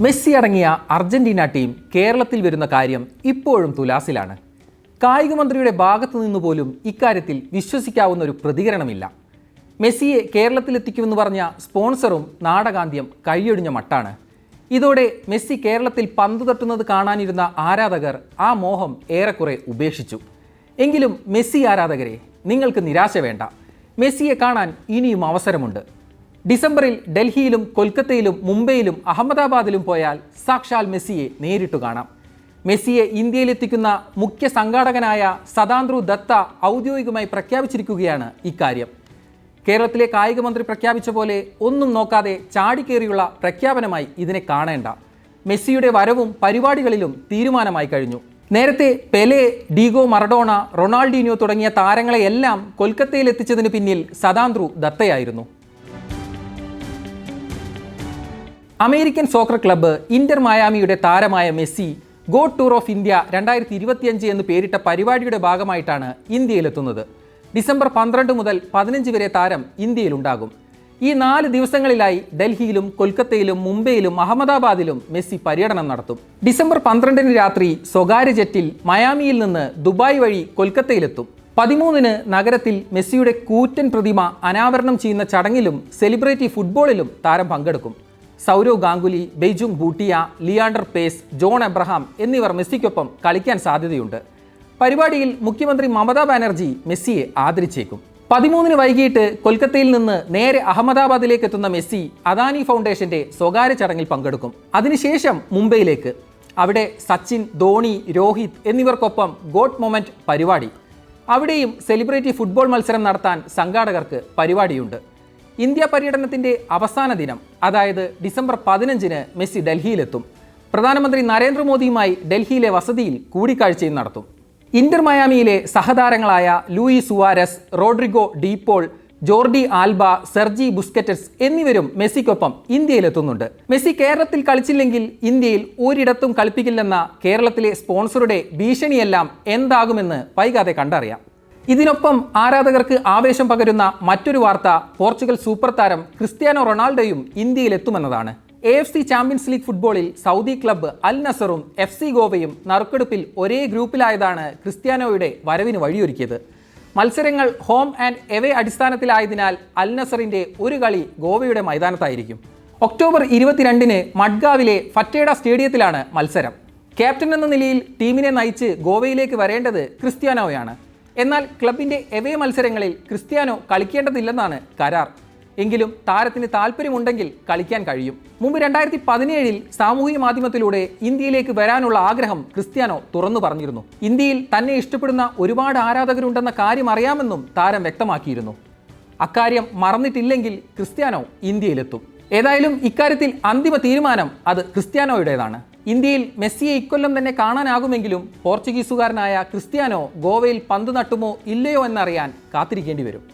Messi അടങ്ങിയ Argentina team കേരളത്തിൽ വരുന്ന കാര്യം ഇപ്പോഴും തുലാസിലാണ്. കായിക മന്ത്രിയുടെ ഭാഗത്തു നിന്ന് പോലും ഇക്കാര്യത്തിൽ വിശ്വസിക്കാവുന്ന ഒരു പ്രതികരണമില്ല. മെസ്സിയെ കേരളത്തിലെത്തിക്കുമെന്ന് പറഞ്ഞ സ്പോൺസറും നാടകാന്ത്യം കൈയൊഴിഞ്ഞ മട്ടാണ്. ഇതോടെ മെസ്സി കേരളത്തിൽ പന്തു തട്ടുന്നത് കാണാനിരുന്ന ആരാധകർ ആ മോഹം ഏറെക്കുറെ ഉപേക്ഷിച്ചു. എങ്കിലും മെസ്സി ആരാധകരെ നിങ്ങൾക്ക് നിരാശ വേണ്ട. മെസ്സിയെ കാണാൻ ഇനിയും അവസരമുണ്ട്. ഡിസംബറിൽ ഡൽഹിയിലും കൊൽക്കത്തയിലും മുംബൈയിലും അഹമ്മദാബാദിലും പോയാൽ സാക്ഷാൽ മെസ്സിയെ നേരിട്ടു കാണാം. മെസ്സിയെ ഇന്ത്യയിലെത്തിക്കുന്ന മുഖ്യ സംഘാടകനായ സദാന്ദ്രു ദത്ത ഔദ്യോഗികമായി പ്രഖ്യാപിച്ചിരിക്കുകയാണ് ഇക്കാര്യം. കേരളത്തിലെ കായിക മന്ത്രി പ്രഖ്യാപിച്ച പോലെ ഒന്നും നോക്കാതെ ചാടിക്കേറിയുള്ള പ്രഖ്യാപനമായി ഇതിനെ കാണേണ്ട. മെസ്സിയുടെ വരവും പരിപാടികളിലും തീരുമാനമായി കഴിഞ്ഞു. നേരത്തെ പെലെ ഡീഗോ മറഡോണ റൊണാൾഡീനിയോ തുടങ്ങിയ താരങ്ങളെയെല്ലാം കൊൽക്കത്തയിൽ എത്തിച്ചതിന് പിന്നിൽ സദാന്ദ്രു ദത്തയായിരുന്നു. അമേരിക്കൻ സോക്കർ ക്ലബ്ബ് ഇന്റർ മയാമിയുടെ താരമായ Messi go tour of India രണ്ടായിരത്തി ഇരുപത്തിയഞ്ച് എന്ന് പേരിട്ട പരിപാടിയുടെ ഭാഗമായിട്ടാണ് ഇന്ത്യയിലെത്തുന്നത്. ഡിസംബർ പന്ത്രണ്ട് മുതൽ പതിനഞ്ച് വരെ താരം ഇന്ത്യയിലുണ്ടാകും. ഈ നാല് ദിവസങ്ങളിലായി ഡൽഹിയിലും കൊൽക്കത്തയിലും മുംബൈയിലും അഹമ്മദാബാദിലും മെസ്സി പര്യടനം നടത്തും. ഡിസംബർ പന്ത്രണ്ടിന് രാത്രി സ്വകാര്യ ജെറ്റിൽ മയാമിയിൽ നിന്ന് ദുബായ് വഴി കൊൽക്കത്തയിലെത്തും. പതിമൂന്നിന് നഗരത്തിൽ മെസ്സിയുടെ കൂറ്റൻ പ്രതിമ അനാവരണം ചെയ്യുന്ന ചടങ്ങിലും സെലിബ്രിറ്റി ഫുട്ബോളിലും താരം പങ്കെടുക്കും. സൗരവ് ഗാംഗുലി ബെയ്ജുങ് ബൂട്ടിയ ലിയാണ്ടർ പേസ് ജോൺ എബ്രഹാം എന്നിവർ മെസ്സിക്കൊപ്പം കളിക്കാൻ സാധ്യതയുണ്ട്. പരിപാടിയിൽ മുഖ്യമന്ത്രി മമതാ ബാനർജി മെസ്സിയെ ആദരിച്ചേക്കും. പതിമൂന്നിന് വൈകിട്ട് കൊൽക്കത്തയിൽ നിന്ന് നേരെ അഹമ്മദാബാദിലേക്ക് എത്തുന്ന മെസ്സി അദാനി ഫൗണ്ടേഷന്റെ സ്വകാര്യ ചടങ്ങിൽ പങ്കെടുക്കും. അതിനുശേഷം മുംബൈയിലേക്ക്. അവിടെ സച്ചിൻ ധോണി രോഹിത് എന്നിവർക്കൊപ്പം ഗോഡ് മൊമെന്റ് പരിപാടി. അവിടെയും സെലിബ്രിറ്റി ഫുട്ബോൾ മത്സരം നടത്താൻ സംഘാടകർക്ക് പരിപാടിയുണ്ട്. ഇന്ത്യ പര്യടനത്തിന്റെ അവസാന ദിനം അതായത് ഡിസംബർ പതിനഞ്ചിന് മെസ്സി ഡൽഹിയിലെത്തും. പ്രധാനമന്ത്രി നരേന്ദ്രമോദിയുമായി ഡൽഹിയിലെ വസതിയിൽ കൂടിക്കാഴ്ചയും നടത്തും. ഇന്റർ മയാമിയിലെ സഹതാരങ്ങളായ Luis Suarez Rodrigo De Paul Jordi Alba Sergi Busquets എന്നിവരും മെസ്സിക്കൊപ്പം ഇന്ത്യയിലെത്തുന്നുണ്ട്. മെസ്സി കേരളത്തിൽ കളിച്ചില്ലെങ്കിൽ ഇന്ത്യയിൽ ഒരിടത്തും കളിപ്പിക്കില്ലെന്ന കേരളത്തിലെ സ്പോൺസറുടെ ഭീഷണിയെല്ലാം എന്താകുമെന്ന് വൈകാതെ കണ്ടറിയാം. ഇതിനൊപ്പം ആരാധകർക്ക് ആവേശം പകരുന്ന മറ്റൊരു വാർത്ത പോർച്ചുഗൽ സൂപ്പർ താരം ക്രിസ്ത്യാനോ റൊണാൾഡോയും ഇന്ത്യയിലെത്തുമെന്നതാണ്. A F C champions league ഫുട്ബോളിൽ സൗദി ക്ലബ്ബ് അൽ നസറും എഫ് സി ഗോവയും നറുക്കെടുപ്പിൽ ഒരേ ഗ്രൂപ്പിലായതാണ് ക്രിസ്ത്യാനോയുടെ വരവിന് വഴിയൊരുക്കിയത്. മത്സരങ്ങൾ ഹോം ആൻഡ് എവേ അടിസ്ഥാനത്തിലായതിനാൽ അൽ നസറിന്റെ ഒരു കളി ഗോവയുടെ മൈതാനത്തായിരിക്കും. ഒക്ടോബർ ഇരുപത്തിരണ്ടിന് മഡ്ഗാവിലെ ഫറ്റേഡ സ്റ്റേഡിയത്തിലാണ് മത്സരം. ക്യാപ്റ്റൻ എന്ന നിലയിൽ ടീമിനെ നയിച്ച് ഗോവയിലേക്ക് വരേണ്ടത് ക്രിസ്ത്യാനോയാണ്. എന്നാൽ ക്ലബിന്റെ എവേ മത്സരങ്ങളിൽ ക്രിസ്ത്യാനോ കളിക്കേണ്ടതില്ലെന്നാണ് കരാർ. എങ്കിലും താരത്തിന് താല്പര്യമുണ്ടെങ്കിൽ കളിക്കാൻ കഴിയും. മുമ്പ് രണ്ടായിരത്തി പതിനേഴിൽ സാമൂഹിക മാധ്യമത്തിലൂടെ ഇന്ത്യയിലേക്ക് വരാനുള്ള ആഗ്രഹം ക്രിസ്ത്യാനോ തുറന്നു പറഞ്ഞിരുന്നു. ഇന്ത്യയിൽ തന്നെ ഇഷ്ടപ്പെടുന്ന ഒരുപാട് ആരാധകരുണ്ടെന്ന കാര്യം അറിയാമെന്നും താരം വ്യക്തമാക്കിയിരുന്നു. അക്കാര്യം മറന്നിട്ടില്ലെങ്കിൽ ക്രിസ്ത്യാനോ ഇന്ത്യയിലെത്തും. ഏതായാലും ഇക്കാര്യത്തിൽ അന്തിമ തീരുമാനം അത് ക്രിസ്ത്യാനോയുടേതാണ്. ഇന്ത്യയിൽ മെസ്സിയെ ഇക്കൊല്ലം തന്നെ കാണാനാകുമെങ്കിലും പോർച്ചുഗീസുകാരനായ ക്രിസ്ത്യാനോ ഗോവയിൽ പന്ത് നട്ടുമോ ഇല്ലയോ എന്നറിയാൻ കാത്തിരിക്കേണ്ടി വരും.